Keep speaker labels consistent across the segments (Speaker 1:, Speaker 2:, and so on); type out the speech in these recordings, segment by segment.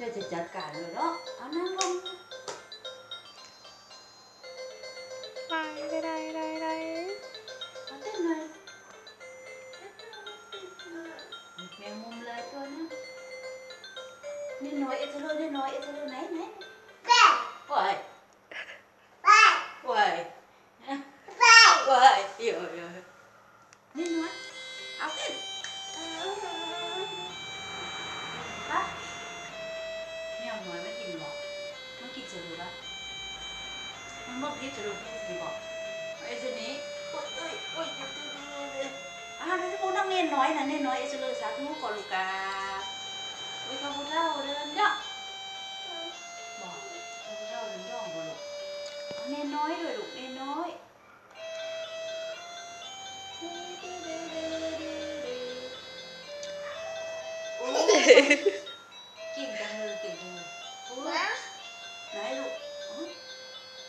Speaker 1: giờ chị chặt cả rồi đó. Áo nắng
Speaker 2: không? Đây đây đây đây đây áo tết
Speaker 1: này mẹ mồm lại thôi nhá. Nên nói ít thôi nên nói ít thôi này này vậy vậy vậy vậy vậy rồi rồi nên nói. Áo tết 먹겠 죠, 그리 고. 예전 에, 어, 어, 어, 아, 그래서 보나 내 너 이, 나 너 이, 예전에 사서 먹고 루 까. 왜 가보 자, 오른 데? 뭐, 가보 자, 오른 데, 안 걸 로. 아, 내 너 이, 루 룩, 내 너 이. 오, กิ่งจังเลยเก่งจังเลยโอ้ยไหนลูก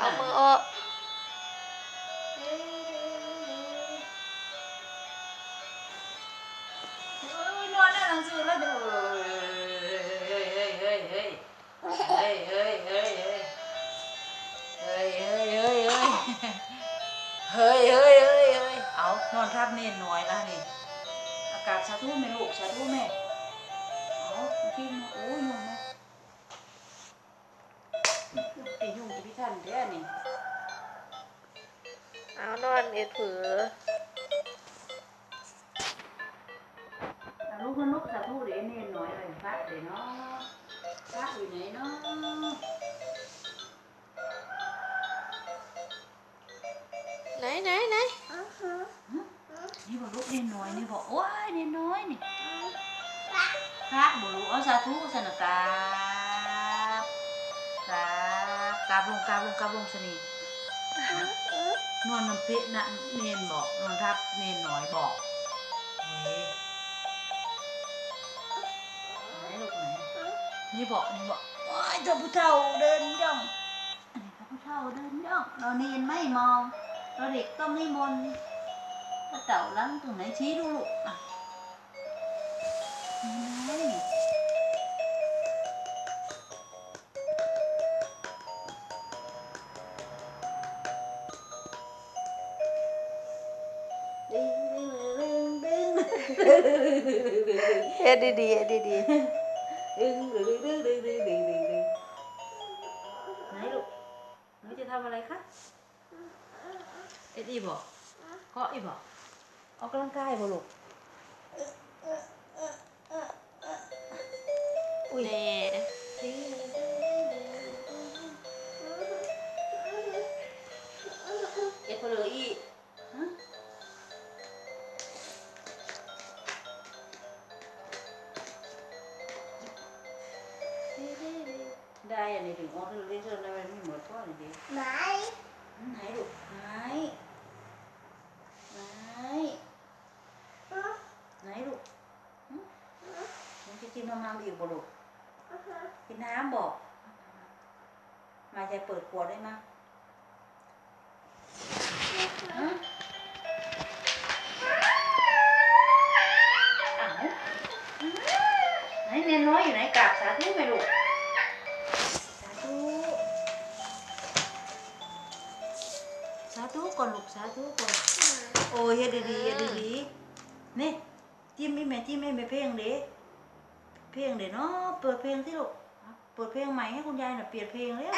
Speaker 1: เอามือออกเอ้ยนอนในหนังสือแล้วเด้อเฮ้ยเฮ้ยเฮ้ยเฮ้ยเฮ้ยเฮ้ยเฮ้ยเฮ้ยเฮ้ยเฮ้ยเฮ้ยเฮ้ยเฮ้ยเฮ้ยเฮ้ยเฮ้ยเอานอนทับเน่นน้อยละนี่อากาศสาธุแม่ลูกสาธุแม่เอาพี่มาโอ้ยยุ่งนะไอ้ยุ่งจะพี่ ท่านเด้อนี่
Speaker 2: เอานอนเอ็ดผือ
Speaker 1: เอาลูกนกสาธุเด้เน่นน้อยเลยพระเด้เนาะพระอยู่ไหนเนาะ
Speaker 2: ไหนไหนไหน
Speaker 1: นี่บอกลูกเน่นน้อยนี่บอกโอ้ยเน่นน้อยนี่พระบอกลูกเอาสาธุสนกราบ กราบกราบลงกราบลงกราบลงสนินอนน้ำเพะนะเนนบอกนอนทับเนนน้อยบอกเฮ้ยไหนลูกไหนนี่บอกนี่บอกโอ้ยเจ้าผู้เฒ่าเดินย่องเจ้าผู้เฒ่าเดินย่องเราเนนไม่มองเราเด็กต้องนิมนต์พระเต่าล้างตรงไหนชี้ดูลูกอะนี่
Speaker 2: เอ็ดดีๆเอ็ดดี
Speaker 1: ๆไหนลูกหนูจะทำอะไรคะ เอ็ดดีบอกเกาอีบอกออกกำลังกายบ่ลูก
Speaker 2: อุ้ย
Speaker 1: เด ได้อันนี้ถึงออกเรื่อยๆแล้วมันไม่หมดก้อนเลยดิไหนลูกไหนไหนไหนลูกหึหนูจะกินนมน้ำอีกบ่ลูกกินน้ำบอก มาจะเปิดขวดได้มั้ย เฮ็ดดีๆเฮ็ดดีๆนี่จิ้มอีแม่จิ้มให้แม่เพลงเด้เพลงเด้เนาะเปิดเพลงสิลูกเปิดเพลงใหม่ให้คุณยายหน่อยเปลี่ยนเพลงแล้ว